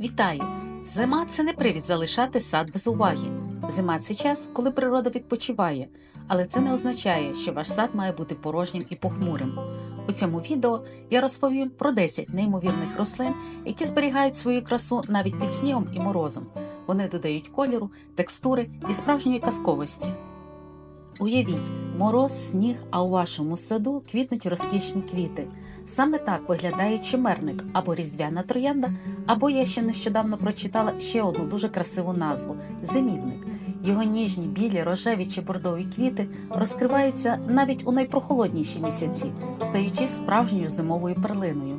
Вітаю! Зима це не привід залишати сад без уваги. Зима це час, коли природа відпочиває, але це не означає, що ваш сад має бути порожнім і похмурим. У цьому відео я розповім про 10 неймовірних рослин, які зберігають свою красу навіть під снігом і морозом. Вони додають кольору, текстури і справжньої казковості. Уявіть, мороз, сніг, а у вашому саду квітнуть розкішні квіти. Саме так виглядає чимерник або різдвяна троянда, або я ще нещодавно прочитала ще одну дуже красиву назву зимівник. Його ніжні, білі, рожеві чи бордові квіти розкриваються навіть у найпрохолодніші місяці, стаючи справжньою зимовою перлиною.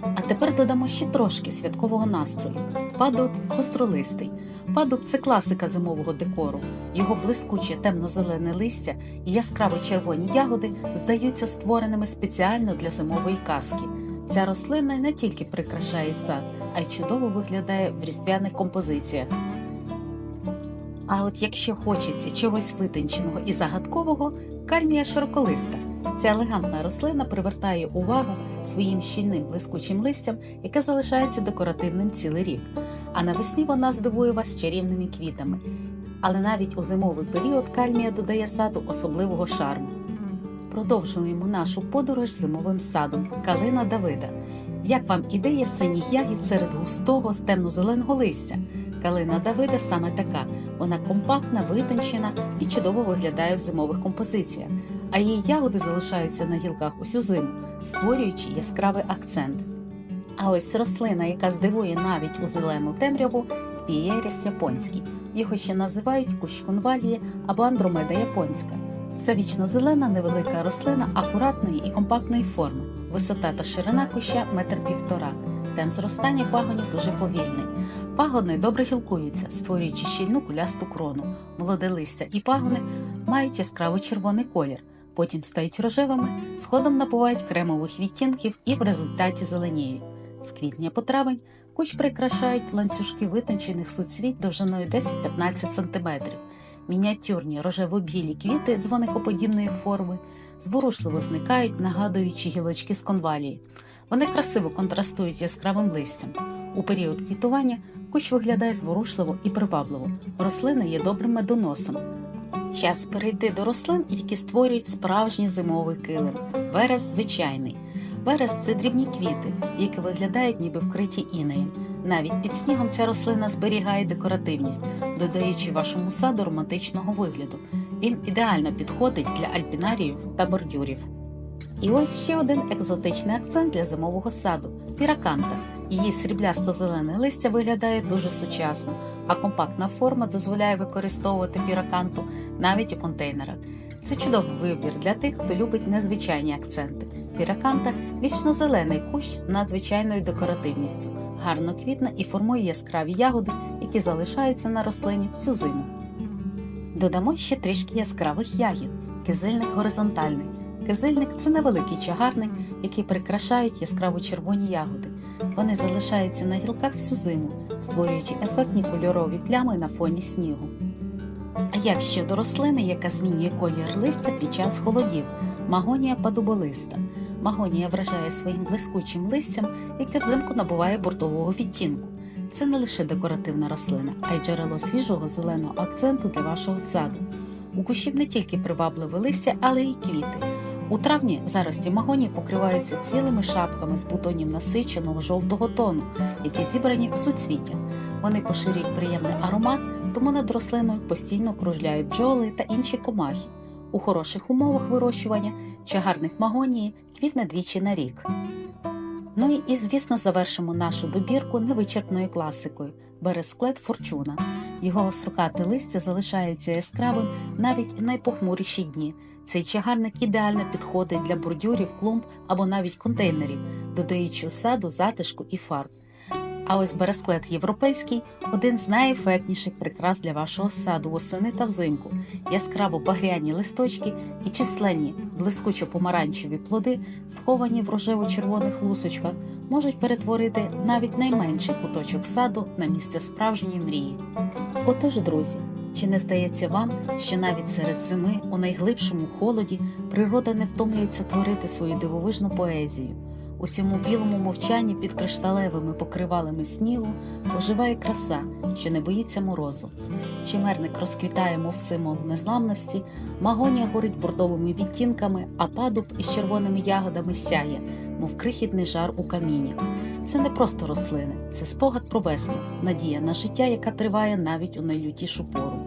А тепер додамо ще трошки святкового настрою. Падуб гостролистий. Падуб це класика зимового декору. Його блискуче темно-зелене листя і яскраво червоні ягоди здаються створеними спеціально для зимової казки. Ця рослина не тільки прикрашає сад, а й чудово виглядає в різдвяних композиціях. А от якщо хочеться чогось витонченого і загадкового, кальмія широколиста. Ця елегантна рослина привертає увагу своїм щільним блискучим листям, яке залишається декоративним цілий рік. А навесні вона здивує вас чарівними квітами. Але навіть у зимовий період кальмія додає саду особливого шарму. Продовжуємо нашу подорож зимовим садом Калина Давида. Як вам ідея синіх ягід серед густого темно-зеленого листя? Калина Давида саме така. Вона компактна, витончена і чудово виглядає в зимових композиціях, а її ягоди залишаються на гілках усю зиму, створюючи яскравий акцент. А ось рослина, яка здивує навіть у зелену темряву, пієріс японський. Його ще називають кущ конвалії або андромеда японська. Це вічно-зелена невелика рослина акуратної і компактної форми. Висота та ширина куща метр півтора. Темп зростання пагонів дуже повільний. Пагони добре гілкуються, створюючи щільну кулясту крону. Молоде листя і пагони мають яскраво червоний колір, потім стають рожевими, згодом набувають кремових відтінків і в результаті зеленіють. З квітня по травень кущ прикрашають ланцюжки витончених суцвіть довжиною 10-15 см. Мініатюрні рожево-білі квіти дзвоникоподібної форми зворушливо зникають, нагадуючи гілочки з конвалії. Вони красиво контрастують яскравим листям. У період квітування кущ виглядає зворушливо і привабливо. Рослина є добрим медоносом. Час перейти до рослин, які створюють справжній зимовий килим. Верес звичайний. Верес це дрібні квіти, які виглядають ніби вкриті інеєм. Навіть під снігом ця рослина зберігає декоративність, додаючи вашому саду романтичного вигляду. Він ідеально підходить для альпінаріїв та бордюрів. І ось ще один екзотичний акцент для зимового саду піраканта. Її сріблясто-зелене листя виглядає дуже сучасно, а компактна форма дозволяє використовувати піраканту навіть у контейнерах. Це чудовий вибір для тих, хто любить незвичайні акценти. Піраканта вічно-зелений кущ надзвичайною декоративністю, гарно квітне і формує яскраві ягоди, які залишаються на рослині всю зиму. Додамо ще трішки яскравих ягід. Кизильник горизонтальний. Кизильник це невеликий чагарник, який прикрашають яскраво червоні ягоди. Вони залишаються на гілках всю зиму, створюючи ефектні кольорові плями на фоні снігу. А як щодо рослини, яка змінює колір листя під час холодів, магонія падуболиста. Магонія вражає своїм блискучим листям, яке взимку набуває бордового відтінку. Це не лише декоративна рослина, а й джерело свіжого зеленого акценту для вашого саду. У кущів не тільки привабливе листя, але й квіти. У травні зарості магонії покриваються цілими шапками з бутонів насиченого жовтого тону, які зібрані в суцвіттях. Вони поширюють приємний аромат, тому над рослиною постійно кружляють бджоли та інші комахи. У хороших умовах вирощування чагарник магонії квітне двічі на рік. Ну і, звісно, завершимо нашу добірку невичерпною класикою бересклет форчуна. Його острокате листя залишається яскравим навіть в найпохмуріші дні. Цей чагарник ідеально підходить для бордюрів, клумб або навіть контейнерів, додаючи саду затишку і фарб. А ось бересклет європейський один з найефектніших прикрас для вашого саду восени та взимку. Яскраво багряні листочки і численні блискучо-помаранчеві плоди, сховані в рожево-червоних лусочках, можуть перетворити навіть найменший куточок саду на місце справжньої мрії. Отож, друзі, чи не здається вам, що навіть серед зими, у найглибшому холоді, природа не втомлюється творити свою дивовижну поезію? У цьому білому мовчанні під кришталевими покривалами снігу оживає краса, що не боїться морозу. Чимерник розквітає, мов символ незламності, магонія горить бордовими відтінками, а падуб із червоними ягодами сяє, мов крихітний жар у каміні. Це не просто рослини, це спогад про весну, надія на життя, яка триває навіть у найлютішу пору.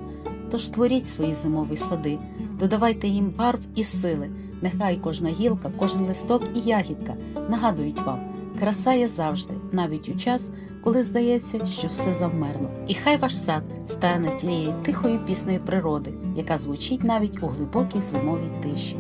Тож творіть свої зимові сади, додавайте їм барв і сили. Нехай кожна гілка, кожен листок і ягідка нагадують вам, краса є завжди, навіть у час, коли здається, що все завмерло. І хай ваш сад стане тією тихою піснею природи, яка звучить навіть у глибокій зимовій тиші.